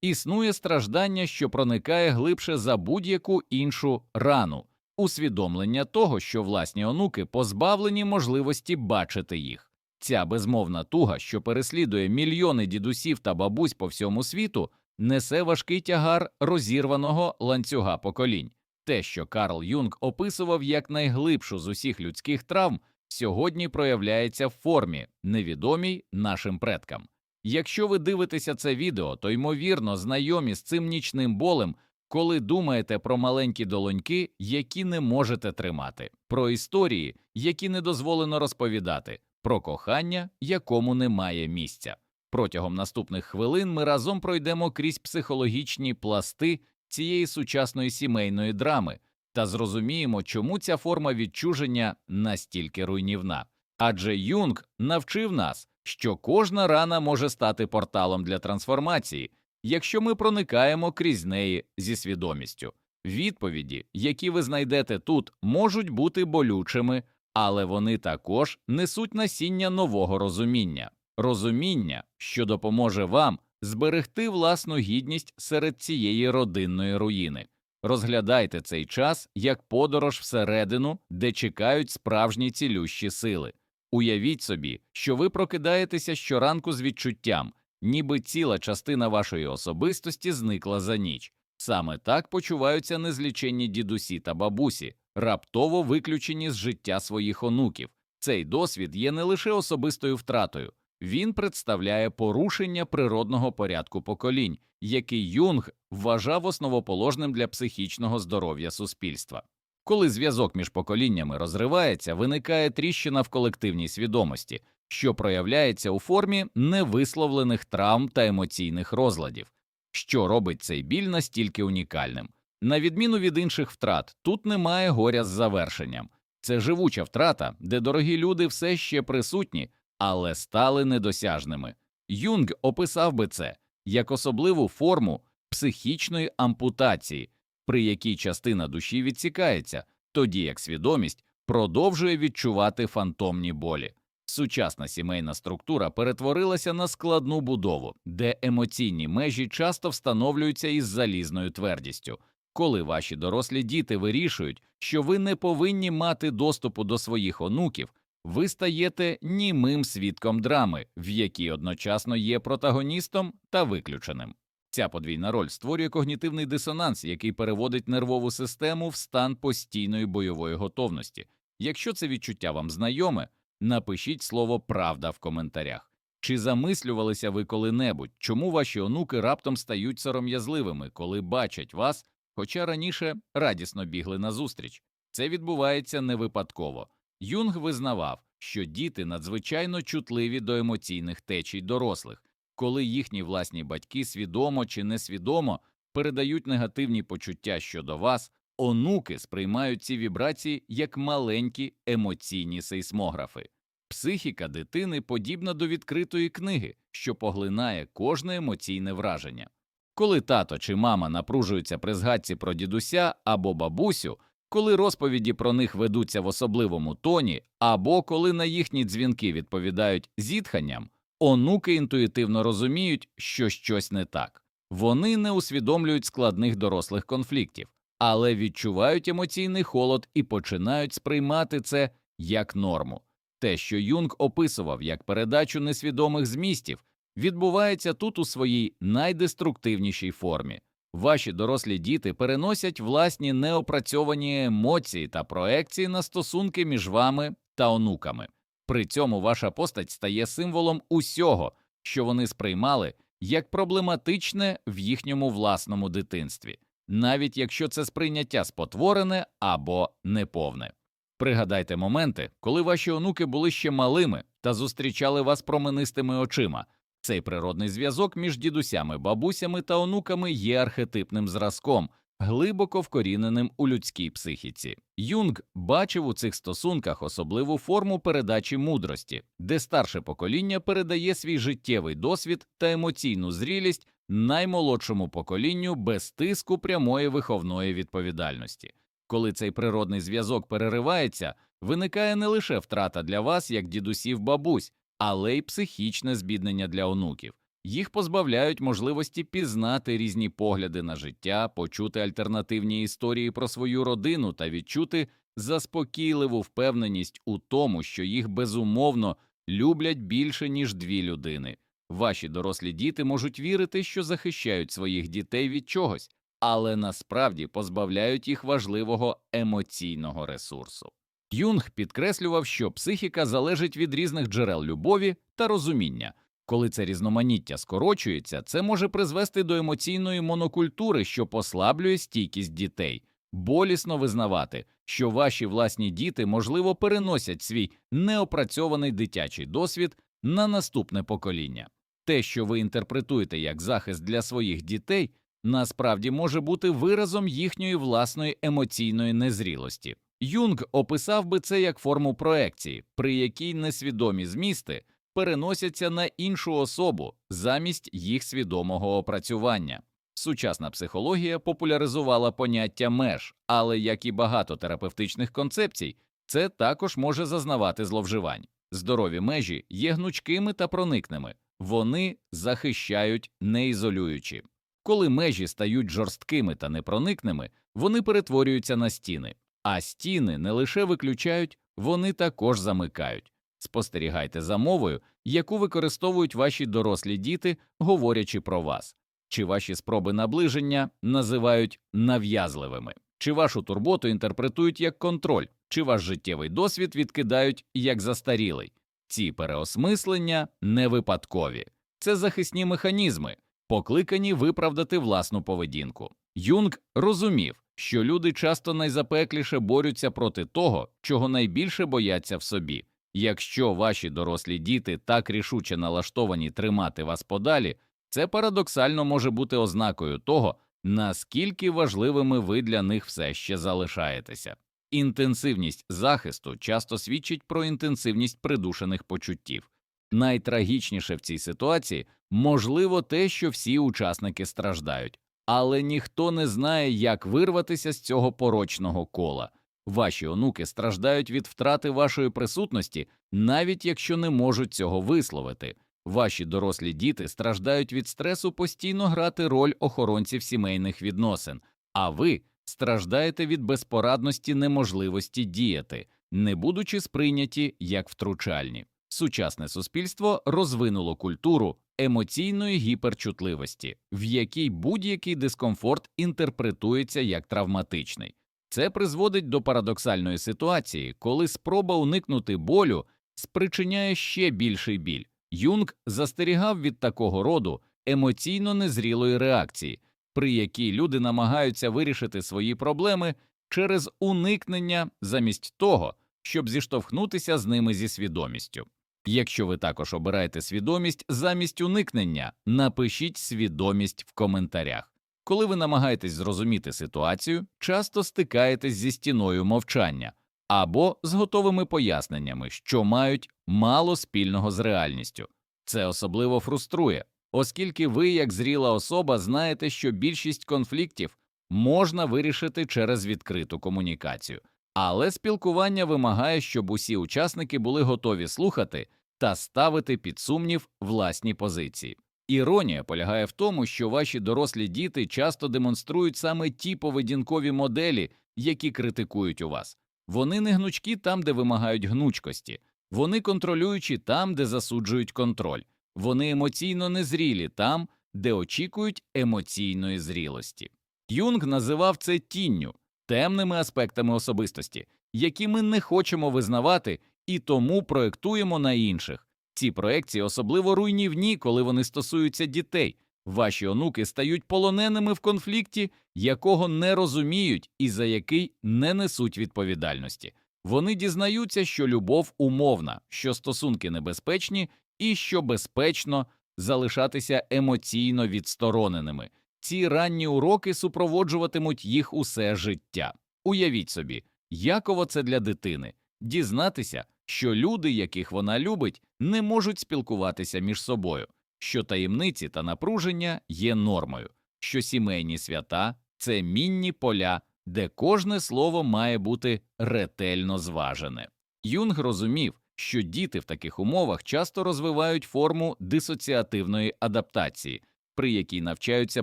існує страждання, що проникає глибше за будь-яку іншу рану, усвідомлення того, що власні онуки позбавлені можливості бачити їх. Ця безмовна туга, що переслідує мільйони дідусів та бабусь по всьому світу, несе важкий тягар розірваного ланцюга поколінь. Те, що Карл Юнг описував як найглибшу з усіх людських травм, сьогодні проявляється в формі, невідомій нашим предкам. Якщо ви дивитеся це відео, то ймовірно знайомі з цим нічним болем, коли думаєте про маленькі долоньки, які не можете тримати, про історії, які не дозволено розповідати, про кохання, якому немає місця. Протягом наступних хвилин ми разом пройдемо крізь психологічні пласти цієї сучасної сімейної драми та зрозуміємо, чому ця форма відчуження настільки руйнівна. Адже Юнг навчив нас, що кожна рана може стати порталом для трансформації, якщо ми проникаємо крізь неї зі свідомістю. Відповіді, які ви знайдете тут, можуть бути болючими, але вони також несуть насіння нового розуміння, розуміння, що допоможе вам зберегти власну гідність серед цієї родинної руїни. Розглядайте цей час як подорож всередину, де чекають справжні цілющі сили. Уявіть собі, що ви прокидаєтеся щоранку з відчуттям, ніби ціла частина вашої особистості зникла за ніч. Саме так почуваються незліченні дідусі та бабусі, раптово виключені з життя своїх онуків. Цей досвід є не лише особистою втратою, він представляє порушення природного порядку поколінь, який Юнг вважав основоположним для психічного здоров'я суспільства. Коли зв'язок між поколіннями розривається, виникає тріщина в колективній свідомості, що проявляється у формі невисловлених травм та емоційних розладів, що робить цей біль настільки унікальним. На відміну від інших втрат, тут немає горя з завершенням. Це живуча втрата, де дорогі люди все ще присутні, але стали недосяжними. Юнг описав би це як особливу форму психічної ампутації, при якій частина душі відсікається, тоді як свідомість продовжує відчувати фантомні болі. Сучасна сімейна структура перетворилася на складну будову, де емоційні межі часто встановлюються із залізною твердістю. Коли ваші дорослі діти вирішують, що ви не повинні мати доступу до своїх онуків, ви стаєте німим свідком драми, в якій одночасно є протагоністом та виключеним. Ця подвійна роль створює когнітивний дисонанс, який переводить нервову систему в стан постійної бойової готовності. Якщо це відчуття вам знайоме, напишіть слово правда в коментарях. Чи замислювалися ви коли-небудь, чому ваші онуки раптом стають сором'язливими, коли бачать вас, хоча раніше радісно бігли назустріч? Це відбувається не випадково. Юнг визнавав, що діти надзвичайно чутливі до емоційних течій дорослих, коли їхні власні батьки свідомо чи несвідомо передають негативні почуття щодо вас, онуки сприймають ці вібрації як маленькі емоційні сейсмографи. Психіка дитини подібна до відкритої книги, що поглинає кожне емоційне враження. Коли тато чи мама напружуються при згадці про дідуся або бабусю, коли розповіді про них ведуться в особливому тоні, або коли на їхні дзвінки відповідають зітханням, онуки інтуїтивно розуміють, що щось не так. Вони не усвідомлюють складних дорослих конфліктів, але відчувають емоційний холод і починають сприймати це як норму. Те, що Юнг описував як передачу несвідомих змістів, відбувається тут у своїй найдеструктивнішій формі. Ваші дорослі діти переносять власні неопрацьовані емоції та проекції на стосунки між вами та онуками. При цьому ваша постать стає символом усього, що вони сприймали як проблематичне в їхньому власному дитинстві, навіть якщо це сприйняття спотворене або неповне. Пригадайте моменти, коли ваші онуки були ще малими та зустрічали вас променистими очима. Цей природний зв'язок між дідусями, бабусями та онуками є архетипним зразком, глибоко вкоріненим у людській психіці. Юнг бачив у цих стосунках особливу форму передачі мудрості, де старше покоління передає свій життєвий досвід та емоційну зрілість наймолодшому поколінню без тиску прямої виховної відповідальності. Коли цей природний зв'язок переривається, виникає не лише втрата для вас, як дідусів бабусь, але й психічне збіднення для онуків, їх позбавляють можливості пізнати різні погляди на життя, почути альтернативні історії про свою родину та відчути заспокійливу впевненість у тому, що їх безумовно люблять більше, ніж дві людини. Ваші дорослі діти можуть вірити, що захищають своїх дітей від чогось, але насправді позбавляють їх важливого емоційного ресурсу. Юнг підкреслював, що психіка залежить від різних джерел любові та розуміння. Коли це різноманіття скорочується, це може призвести до емоційної монокультури, що послаблює стійкість дітей. Болісно визнавати, що ваші власні діти, можливо, переносять свій неопрацьований дитячий досвід на наступне покоління. Те, що ви інтерпретуєте як захист для своїх дітей, насправді може бути виразом їхньої власної емоційної незрілості. Юнг описав би це як форму проекції, при якій несвідомі змісти переносяться на іншу особу замість їх свідомого опрацювання. Сучасна психологія популяризувала поняття меж, але як і багато терапевтичних концепцій, це також може зазнавати зловживань. Здорові межі є гнучкими та проникними, вони захищають, не ізолюючи. Коли межі стають жорсткими та непроникними, вони перетворюються на стіни, а стіни не лише виключають, вони також замикають. Спостерігайте за мовою, яку використовують ваші дорослі діти, говорячи про вас, чи ваші спроби наближення називають нав'язливими, чи вашу турботу інтерпретують як контроль, чи ваш життєвий досвід відкидають як застарілий. Ці переосмислення не випадкові, це захисні механізми, покликані виправдати власну поведінку. Юнг розумів, що люди часто найзапекліше борються проти того, чого найбільше бояться в собі. Якщо ваші дорослі діти так рішуче налаштовані тримати вас подалі, це парадоксально може бути ознакою того, наскільки важливими ви для них все ще залишаєтеся. Інтенсивність захисту часто свідчить про інтенсивність придушених почуттів. Найтрагічніше в цій ситуації можливо те, що всі учасники страждають, але ніхто не знає, як вирватися з цього порочного кола. Ваші онуки страждають від втрати вашої присутності, навіть якщо не можуть цього висловити. Ваші дорослі діти страждають від стресу постійно грати роль охоронців сімейних відносин, а ви страждаєте від безпорадності неможливості діяти, не будучи сприйняті як втручальні. Сучасне суспільство розвинуло культуру емоційної гіперчутливості, в якій будь-який дискомфорт інтерпретується як травматичний. Це призводить до парадоксальної ситуації, коли спроба уникнути болю спричиняє ще більший біль. Юнг застерігав від такого роду емоційно незрілої реакції, при якій люди намагаються вирішити свої проблеми через уникнення замість того, щоб зіштовхнутися з ними зі свідомістю. Якщо ви також обираєте свідомість замість уникнення, напишіть свідомість в коментарях. Коли ви намагаєтесь зрозуміти ситуацію, часто стикаєтесь зі стіною мовчання або з готовими поясненнями, що мають мало спільного з реальністю. Це особливо фруструє, оскільки ви, як зріла особа, знаєте, що більшість конфліктів можна вирішити через відкриту комунікацію, але спілкування вимагає, щоб усі учасники були готові слухати та ставити під сумнів власні позиції. Іронія полягає в тому, що ваші дорослі діти часто демонструють саме ті поведінкові моделі, які критикують у вас. Вони не гнучкі там, де вимагають гнучкості, вони контролюючі там, де засуджують контроль, вони емоційно незрілі там, де очікують емоційної зрілості. Юнг називав це тінню, темними аспектами особистості, які ми не хочемо визнавати і тому проєктуємо на інших. Ці проекції особливо руйнівні, коли вони стосуються дітей. Ваші онуки стають полоненими в конфлікті, якого не розуміють і за який не несуть відповідальності. Вони дізнаються, що любов умовна, що стосунки небезпечні і що безпечно залишатися емоційно відстороненими. Ці ранні уроки супроводжуватимуть їх усе життя. Уявіть собі, яково це для дитини дізнатися, що люди, яких вона любить, не можуть спілкуватися між собою, що таємниці та напруження є нормою, що сімейні свята це мінні поля, де кожне слово має бути ретельно зважене. Юнг розумів, що діти в таких умовах часто розвивають форму дисоціативної адаптації, при якій навчаються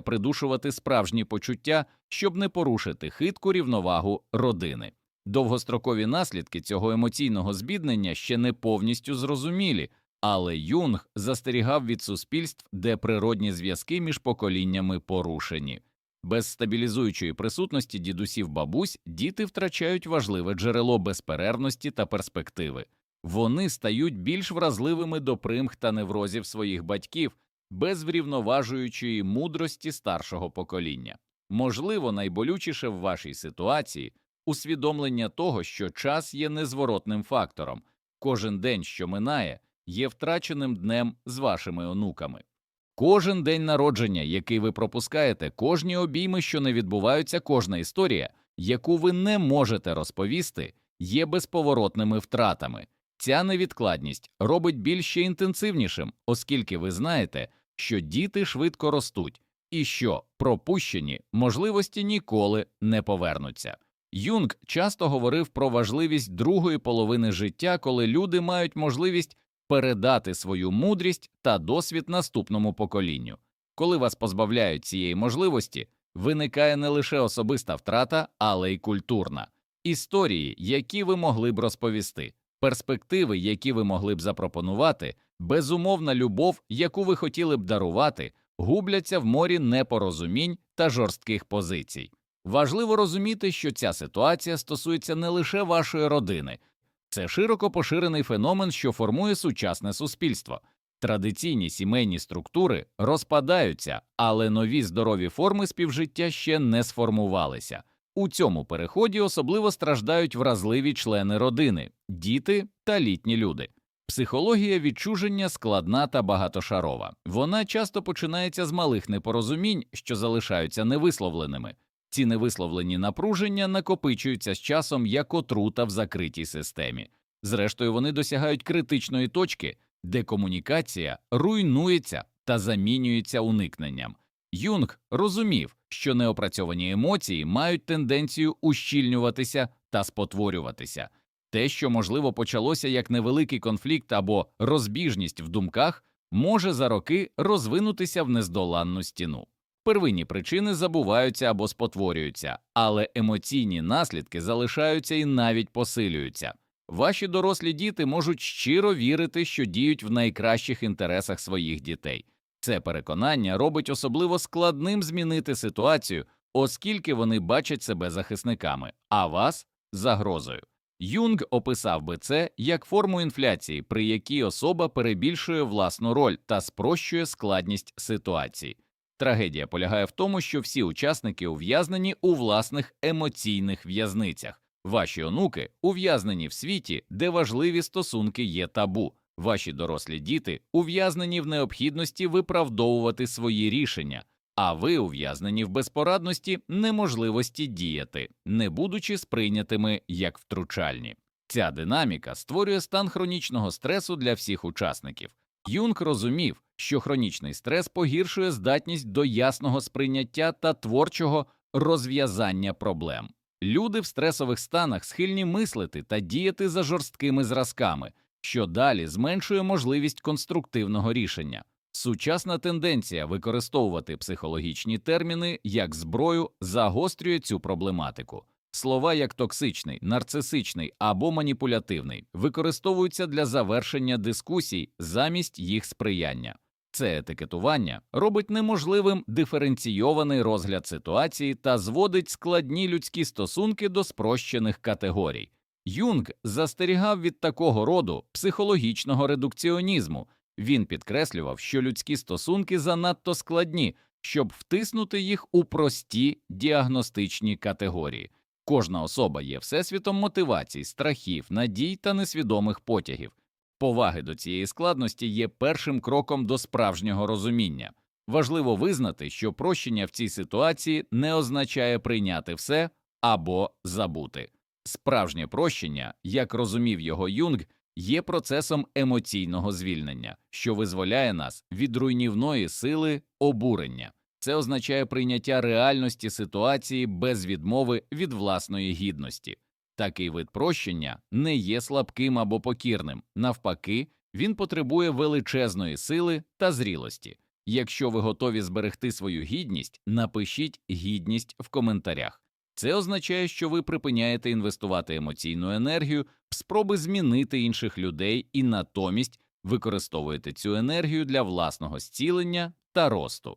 придушувати справжні почуття, щоб не порушити хитку рівновагу родини. Довгострокові наслідки цього емоційного збіднення ще не повністю зрозумілі, але Юнг застерігав від суспільств, де природні зв'язки між поколіннями порушені. Без стабілізуючої присутності дідусів бабусь діти втрачають важливе джерело безперервності та перспективи. Вони стають більш вразливими до примх та неврозів своїх батьків, без врівноважуючої мудрості старшого покоління. Можливо, найболючіше в вашій ситуації усвідомлення того, що час є незворотним фактором, кожен день, що минає, є втраченим днем з вашими онуками. Кожен день народження, який ви пропускаєте, кожні обійми, що не відбуваються, кожна історія, яку ви не можете розповісти, є безповоротними втратами. Ця невідкладність робить біль ще інтенсивнішим, оскільки ви знаєте, що діти швидко ростуть і що пропущені можливості ніколи не повернуться. Юнг часто говорив про важливість другої половини життя, коли люди мають можливість передати свою мудрість та досвід наступному поколінню. Коли вас позбавляють цієї можливості, виникає не лише особиста втрата, але й культурна історії, які ви могли б розповісти, перспективи, які ви могли б запропонувати, безумовна любов, яку ви хотіли б дарувати, губляться в морі непорозумінь та жорстких позицій. Важливо розуміти, що ця ситуація стосується не лише вашої родини, це широко поширений феномен, що формує сучасне суспільство. Традиційні сімейні структури розпадаються, але нові здорові форми співжиття ще не сформувалися. У цьому переході особливо страждають вразливі члени родини, діти та літні люди. Психологія відчуження складна та багатошарова. Вона часто починається з малих непорозумінь, що залишаються невисловленими. Ці невисловлені напруження накопичуються з часом як отрута в закритій системі. Зрештою, вони досягають критичної точки, де комунікація руйнується та замінюється уникненням. Юнг розумів, що неопрацьовані емоції мають тенденцію ущільнюватися та спотворюватися. Те, що можливо почалося як невеликий конфлікт або розбіжність в думках, може за роки розвинутися в нездоланну стіну. Первинні причини забуваються або спотворюються, але емоційні наслідки залишаються і навіть посилюються. Ваші дорослі діти можуть щиро вірити, що діють в найкращих інтересах своїх дітей. Це переконання робить особливо складним змінити ситуацію, оскільки вони бачать себе захисниками, а вас загрозою. Юнг описав би це як форму інфляції, при якій особа перебільшує власну роль та спрощує складність ситуації. Трагедія полягає в тому, що всі учасники ув'язнені у власних емоційних в'язницях. Ваші онуки ув'язнені в світі, де важливі стосунки є табу. Ваші дорослі діти ув'язнені в необхідності виправдовувати свої рішення, а ви ув'язнені в безпорадності неможливості діяти, не будучи сприйнятими як втручальні. Ця динаміка створює стан хронічного стресу для всіх учасників. Юнг розумів, що хронічний стрес погіршує здатність до ясного сприйняття та творчого розв'язання проблем. Люди в стресових станах схильні мислити та діяти за жорсткими зразками, що далі зменшує можливість конструктивного рішення. Сучасна тенденція використовувати психологічні терміни як зброю загострює цю проблематику. Слова як токсичний, нарцисичний або маніпулятивний використовуються для завершення дискусій замість їх сприяння. Це етикетування робить неможливим диференційований розгляд ситуації та зводить складні людські стосунки до спрощених категорій. Юнг застерігав від такого роду психологічного редукціонізму. Він підкреслював, що людські стосунки занадто складні, щоб втиснути їх у прості діагностичні категорії. Кожна особа є всесвітом мотивацій, страхів, надій та несвідомих потягів. Поваги до цієї складності є першим кроком до справжнього розуміння. Важливо визнати, що прощення в цій ситуації не означає прийняти все або забути. Справжнє прощення, як розумів його Юнг, є процесом емоційного звільнення, що визволяє нас від руйнівної сили обурення. Це означає прийняття реальності ситуації без відмови від власної гідності. Такий вид прощення не є слабким або покірним, навпаки, він потребує величезної сили та зрілості. Якщо ви готові зберегти свою гідність, напишіть гідність в коментарях. Це означає, що ви припиняєте інвестувати емоційну енергію в спроби змінити інших людей і натомість використовуєте цю енергію для власного зцілення та росту.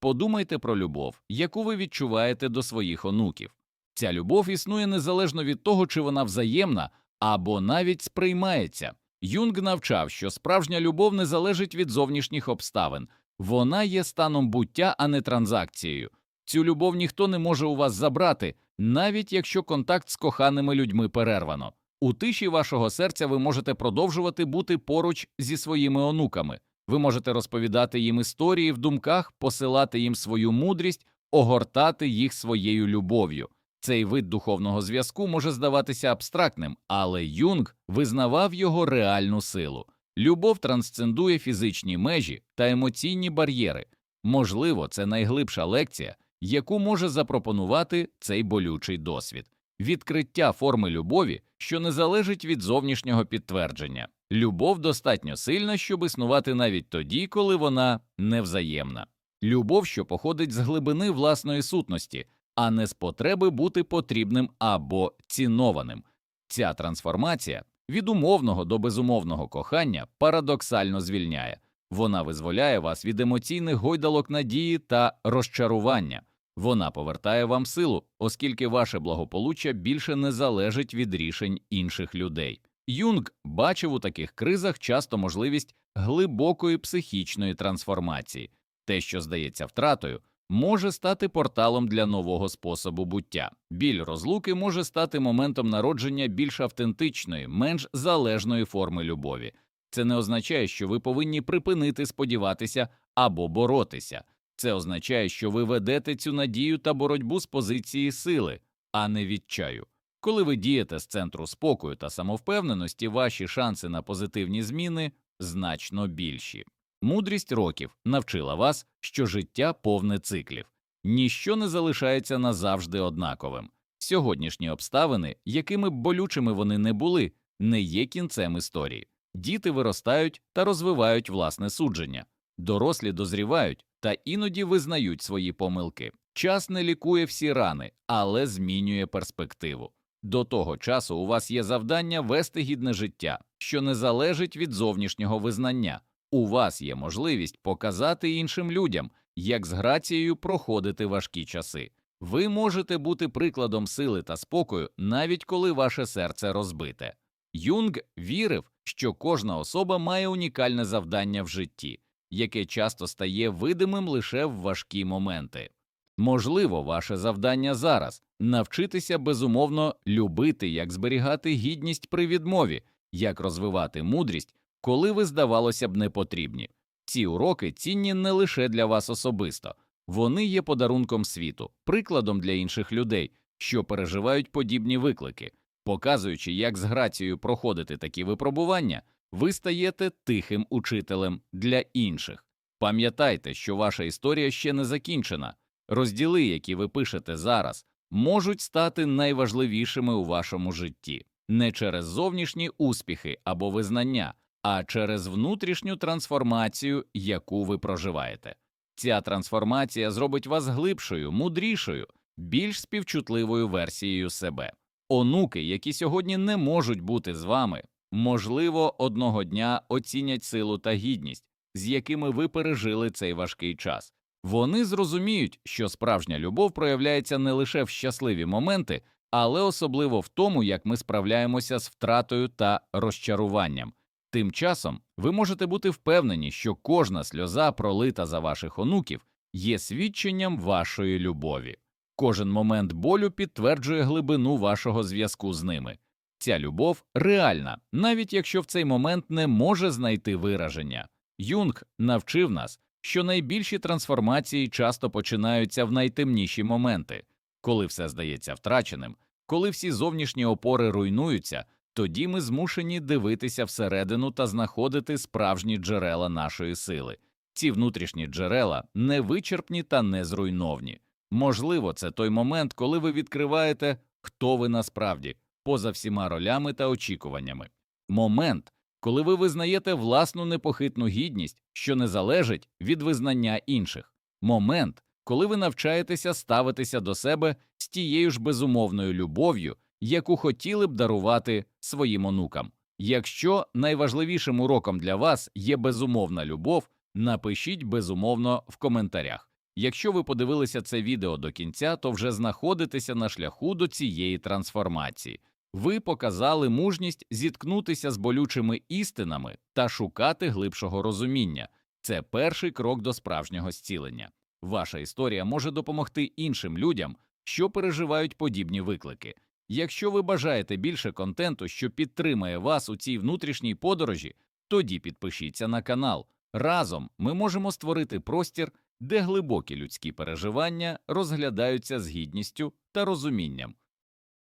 Подумайте про любов, яку ви відчуваєте до своїх онуків. Ця любов існує незалежно від того, чи вона взаємна або навіть сприймається. Юнг навчав, що справжня любов не залежить від зовнішніх обставин, вона є станом буття, а не транзакцією. Цю любов ніхто не може у вас забрати, навіть якщо контакт з коханими людьми перервано. У тиші вашого серця ви можете продовжувати бути поруч зі своїми онуками. Ви можете розповідати їм історії в думках, посилати їм свою мудрість, огортати їх своєю любов'ю. Цей вид духовного зв'язку може здаватися абстрактним, але Юнг визнавав його реальну силу. Любов трансцендує фізичні межі та емоційні бар'єри. Можливо, це найглибша лекція, яку може запропонувати цей болючий досвід відкриття форми любові, що не залежить від зовнішнього підтвердження. Любов достатньо сильна, щоб існувати навіть тоді, коли вона невзаємна. Любов, що походить з глибини власної сутності, а не з потреби бути потрібним або цінованим. Ця трансформація від умовного до безумовного кохання парадоксально звільняє. Вона визволяє вас від емоційних гойдалок надії та розчарування. Вона повертає вам силу, оскільки ваше благополуччя більше не залежить від рішень інших людей. Юнг бачив у таких кризах часто можливість глибокої психічної трансформації. Те, що здається втратою, може стати порталом для нового способу буття. Біль розлуки може стати моментом народження більш автентичної, менш залежної форми любові. Це не означає, що ви повинні припинити сподіватися або боротися. Це означає, що ви ведете цю надію та боротьбу з позиції сили, а не відчаю. Коли ви дієте з центру спокою та самовпевненості, ваші шанси на позитивні зміни значно більші. Мудрість років навчила вас, що життя повне циклів, ніщо не залишається назавжди однаковим. Сьогоднішні обставини, якими б болючими вони не були, не є кінцем історії. Діти виростають та розвивають власне судження, дорослі дозрівають та іноді визнають свої помилки. Час не лікує всі рани, але змінює перспективу. До того часу у вас є завдання вести гідне життя, що не залежить від зовнішнього визнання. У вас є можливість показати іншим людям, як з грацією проходити важкі часи. Ви можете бути прикладом сили та спокою, навіть коли ваше серце розбите. Юнг вірив, що кожна особа має унікальне завдання в житті, яке часто стає видимим лише в важкі моменти. Можливо, ваше завдання зараз навчитися безумовно любити, як зберігати гідність при відмові, як розвивати мудрість, коли ви, здавалося б, не потрібні. Ці уроки цінні не лише для вас особисто, вони є подарунком світу, прикладом для інших людей, що переживають подібні виклики, показуючи, як з грацією проходити такі випробування, ви стаєте тихим учителем для інших. Пам'ятайте, що ваша історія ще не закінчена. Розділи, які ви пишете зараз, можуть стати найважливішими у вашому житті не через зовнішні успіхи або визнання, а через внутрішню трансформацію, яку ви проживаєте. Ця трансформація зробить вас глибшою, мудрішою, більш співчутливою версією себе. Онуки, які сьогодні не можуть бути з вами, можливо, одного дня оцінять силу та гідність, з якими ви пережили цей важкий час. Вони зрозуміють, що справжня любов проявляється не лише в щасливі моменти, але особливо в тому, як ми справляємося з втратою та розчаруванням. Тим часом ви можете бути впевнені, що кожна сльоза, пролита за ваших онуків, є свідченням вашої любові. Кожен момент болю підтверджує глибину вашого зв'язку з ними. Ця любов реальна, навіть якщо в цей момент не може знайти вираження. Юнг навчив нас, що найбільші трансформації часто починаються в найтемніші моменти, коли все здається втраченим, коли всі зовнішні опори руйнуються, тоді ми змушені дивитися всередину та знаходити справжні джерела нашої сили. Ці внутрішні джерела невичерпні та незруйновні. Можливо, це той момент, коли ви відкриваєте, хто ви насправді, поза всіма ролями та очікуваннями. Момент, коли ви визнаєте власну непохитну гідність, що не залежить від визнання інших. Момент, коли ви навчаєтеся ставитися до себе з тією ж безумовною любов'ю, яку хотіли б дарувати своїм онукам. Якщо найважливішим уроком для вас є безумовна любов, напишіть безумовно в коментарях. Якщо ви подивилися це відео до кінця, то вже знаходитеся на шляху до цієї трансформації. Ви показали мужність зіткнутися з болючими істинами та шукати глибшого розуміння. Це перший крок до справжнього зцілення. Ваша історія може допомогти іншим людям, що переживають подібні виклики. Якщо ви бажаєте більше контенту, що підтримає вас у цій внутрішній подорожі, тоді підпишіться на канал. Разом ми можемо створити простір, де глибокі людські переживання розглядаються з гідністю та розумінням.